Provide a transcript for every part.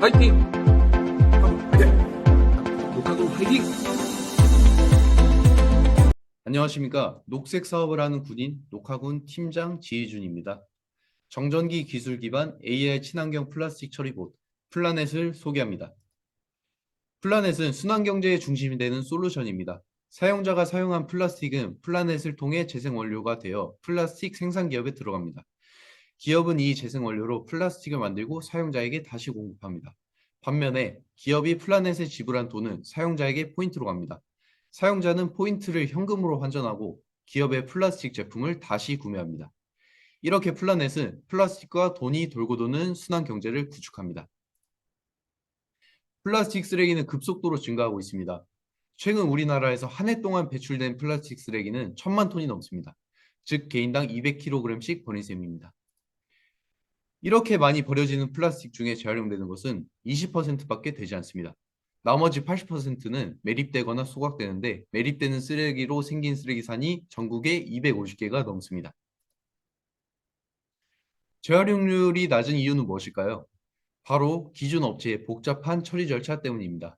파이팅! 녹화도 파이팅! 안녕하십니까. 녹색 사업을 하는 군인 녹화군 팀장 지혜준입니다. 정전기 기술 기반 AI 친환경 플라스틱 처리봇 플라넷을 소개합니다. 플라넷은 순환경제의 중심이 되는 솔루션입니다. 사용자가 사용한 플라스틱은 플라넷을 통해 재생원료가 되어 플라스틱 생산 기업에 들어갑니다. 기업은 이 재생 원료로 플라스틱을 만들고 사용자에게 다시 공급합니다. 반면에 기업이 플라넷에 지불한 돈은 사용자에게 포인트로 갑니다. 사용자는 포인트를 현금으로 환전하고 기업의 플라스틱 제품을 다시 구매합니다. 이렇게 플라넷은 플라스틱과 돈이 돌고 도는 순환 경제를 구축합니다. 플라스틱 쓰레기는 급속도로 증가하고 있습니다. 최근 우리나라에서 한 해 동안 배출된 플라스틱 쓰레기는 천만 톤이 넘습니다. 즉 개인당 200kg씩 버린 셈입니다. 이렇게 많이 버려지는 플라스틱 중에 재활용되는 것은 20%밖에 되지 않습니다. 나머지 80%는 매립되거나 소각되는데 매립되는 쓰레기로 생긴 쓰레기산이 전국에 250개가 넘습니다. 재활용률이 낮은 이유는 무엇일까요? 바로 기존 업체의 복잡한 처리 절차 때문입니다.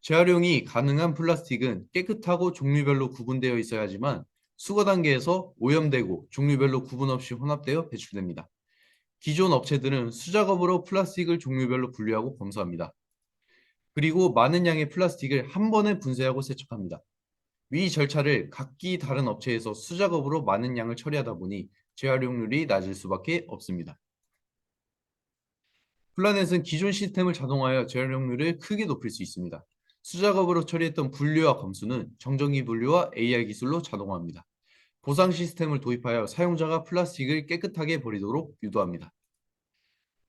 재활용이 가능한 플라스틱은 깨끗하고 종류별로 구분되어 있어야 하지만 수거 단계에서 오염되고 종류별로 구분 없이 혼합되어 배출됩니다. 기존 업체들은 수작업으로 플라스틱을 종류별로 분류하고 검사합니다. 그리고 많은 양의 플라스틱을 한 번에 분쇄하고 세척합니다. 위 절차를 각기 다른 업체에서 수작업으로 많은 양을 처리하다 보니 재활용률이 낮을 수밖에 없습니다. 플라넷은 기존 시스템을 자동화하여 재활용률을 크게 높일 수 있습니다. 수작업으로 처리했던 분류와 검수는 정전기 분류와 AI 기술로 자동화합니다. 보상 시스템을 도입하여 사용자가 플라스틱을 깨끗하게 버리도록 유도합니다.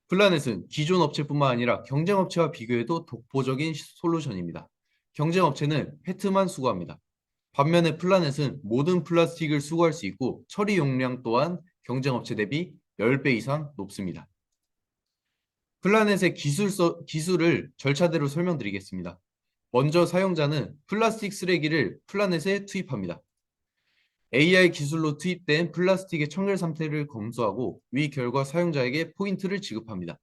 플라넷은 기존 업체뿐만 아니라 경쟁 업체와 비교해도 독보적인 솔루션입니다. 경쟁 업체는 페트만 수거합니다. 반면에 플라넷은 모든 플라스틱을 수거할 수 있고 처리 용량 또한 경쟁 업체 대비 10배 이상 높습니다. 플라넷의 기술 기술을 절차대로 설명드리겠습니다. 먼저 사용자는 플라스틱 쓰레기를 플라넷에 투입합니다. AI 기술로 투입된 플라스틱의 청결 상태를 검수하고 위 결과 사용자에게 포인트를 지급합니다.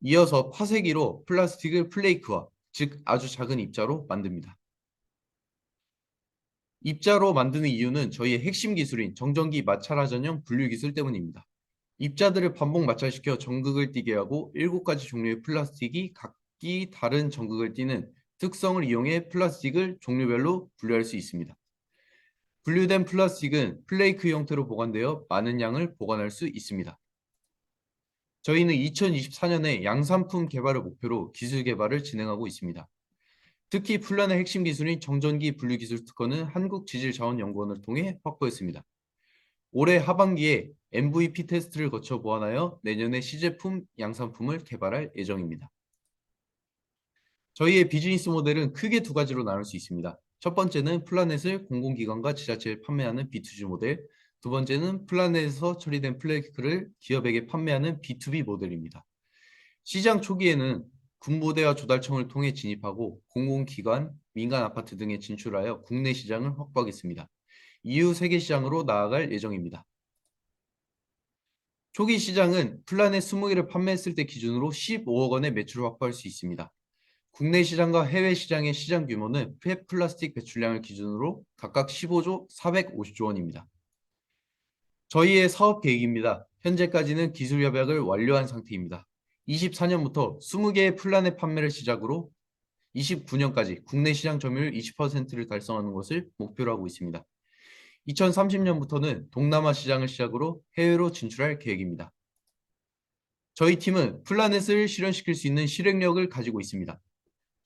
이어서 파쇄기로 플라스틱을 플레이크화, 즉 아주 작은 입자로 만듭니다. 입자로 만드는 이유는 저희의 핵심 기술인 정전기 마찰화 전용 분류 기술 때문입니다. 입자들을 반복 마찰시켜 전극을 띠게 하고 7가지 종류의 플라스틱이 각기 다른 전극을 띠는 특성을 이용해 플라스틱을 종류별로 분류할 수 있습니다. 분류된 플라스틱은 플레이크 형태로 보관되어 많은 양을 보관할 수 있습니다. 저희는 2024년에 양산품 개발을 목표로 기술 개발을 진행하고 있습니다. 특히 플란의 핵심 기술인 정전기 분류 기술 특허는 한국지질자원연구원을 통해 확보했습니다. 올해 하반기에 MVP 테스트를 거쳐 보완하여 내년에 시제품 양산품을 개발할 예정입니다. 저희의 비즈니스 모델은 크게 두 가지로 나눌 수 있습니다. 첫 번째는 플라넷을 공공기관과 지자체에 판매하는 B2G 모델, 두 번째는 플라넷에서 처리된 플레이크를 기업에게 판매하는 B2B 모델입니다. 시장 초기에는 군부대와 조달청을 통해 진입하고 공공기관, 민간 아파트 등에 진출하여 국내 시장을 확보하겠습니다. 이후 세계 시장으로 나아갈 예정입니다. 초기 시장은 플라넷 20개를 판매했을 때 기준으로 15억 원의 매출을 확보할 수 있습니다. 국내 시장과 해외 시장의 시장 규모는 폐 플라스틱 배출량을 기준으로 각각 15조 450조 원입니다. 저희의 사업 계획입니다. 현재까지는 기술 협약을 완료한 상태입니다. 24년부터 20개의 플라넷 판매를 시작으로 29년까지 국내 시장 점유율 20%를 달성하는 것을 목표로 하고 있습니다. 2030년부터는 동남아 시장을 시작으로 해외로 진출할 계획입니다. 저희 팀은 플라넷을 실현시킬 수 있는 실행력을 가지고 있습니다.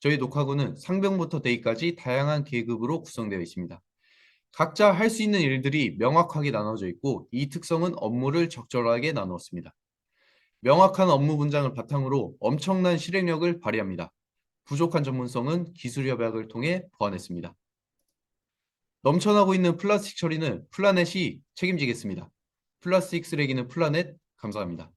저희 녹화군은 상병부터 대위까지 다양한 계급으로 구성되어 있습니다. 각자 할 수 있는 일들이 명확하게 나눠져 있고 이 특성은 업무를 적절하게 나누었습니다. 명확한 업무 분장을 바탕으로 엄청난 실행력을 발휘합니다. 부족한 전문성은 기술 협약을 통해 보완했습니다. 넘쳐나고 있는 플라스틱 처리는 플라넷이 책임지겠습니다. 플라스틱 쓰레기는 플라넷 감사합니다.